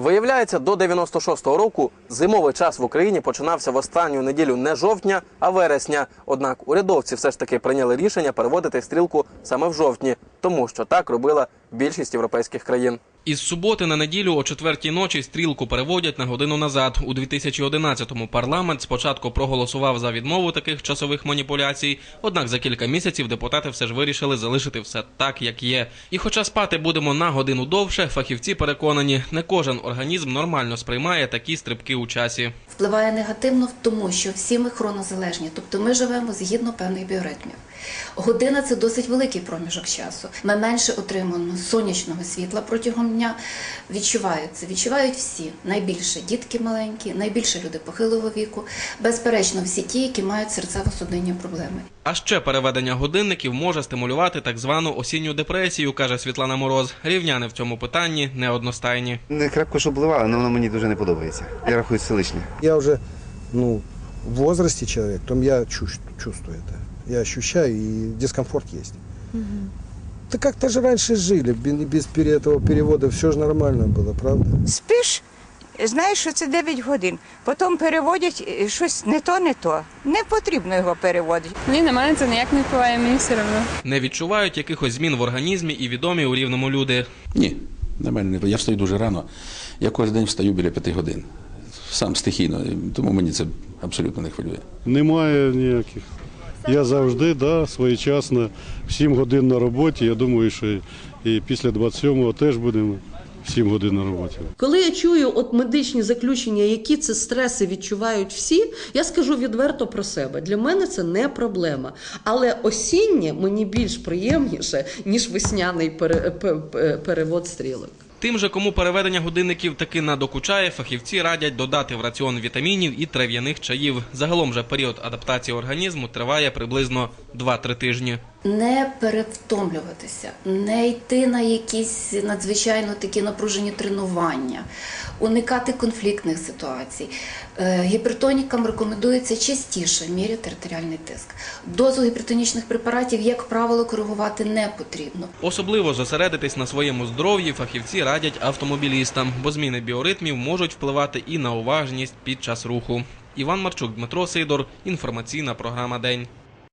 Виявляється, до 96-го року зимовий час в Україні починався в останню неділю не жовтня, а вересня. Однак урядовці все ж таки прийняли рішення переводити стрілку саме в жовтні, тому що так робила більшість європейських країн. Із суботи на неділю о четвертій ночі стрілку переводять на годину назад. У 2011-му парламент спочатку проголосував за відмову таких часових маніпуляцій. Однак за кілька місяців депутати все ж вирішили залишити все так, як є. І хоча спати будемо на годину довше, фахівці переконані, не кожен організм нормально сприймає такі стрибки у часі. впливає негативно тому, що всі ми хронозалежні, тобто ми живемо згідно певних біоритмів. Година це досить великий проміжок часу. Ми менше отримуємо сонячного світла протягом дня. Відчувають відчувають всі. Найбільше дітки маленькі, найбільше люди похилого віку. Безперечно, всі ті, які мають серцево-судинні проблеми. А ще переведення годинників може стимулювати так звану осінню депресію, каже Світлана Мороз. Рівняни в цьому питанні неодностайні. Не крепко, що обливали, але воно мені дуже не подобається. Я рахую це лишнє. Я уже, ну, в возрасте человек, то я чувствую это. Я ощущаю, и дискомфорт есть. Да как-то же раньше жили, без этого перевода все же нормально было, правда? Спиш, знаєш, що це 9 годин. Потім переводять е, щось не то, не то. Не потрібно його переводити. Ні, на мене це ніяк не впливає, мені все одно. Не відчувають якихось змін в організмі і відомі у рівному люди. Ні, на мене не я встаю дуже рано. Я кожен день встаю біля п'яти годин. Сам стихійно, тому мені це абсолютно не хвилює. Немає ніяких. Я завжди да, своєчасно, в 7 годин на роботі. Я думаю, що і після 27-го теж будемо в 7 годин на роботі. Коли я чую от медичні заключення, які це стреси відчувають всі, я скажу відверто про себе. Для мене це не проблема. Але осіннє мені більш приємніше, ніж весняний пере- пе- пе- перевод стрілок. Тим же, кому переведення годинників таки надокучає, фахівці радять додати в раціон вітамінів і трав'яних чаїв. Загалом же період адаптації організму триває приблизно 2-3 тижні. Не перевтомлюватися, не йти на якісь надзвичайно такі напружені тренування, уникати конфліктних ситуацій. Е, Гіпертонікам рекомендується частіше міряти артеріальний тиск. Дозу гіпертонічних препаратів, як правило, коригувати не потрібно. Особливо зосередитись на своєму здоров'ї фахівці радять автомобілістам, бо зміни біоритмів можуть впливати і на уважність під час руху. Іван Марчук, Дмитро Сидор. Інформаційна програма День.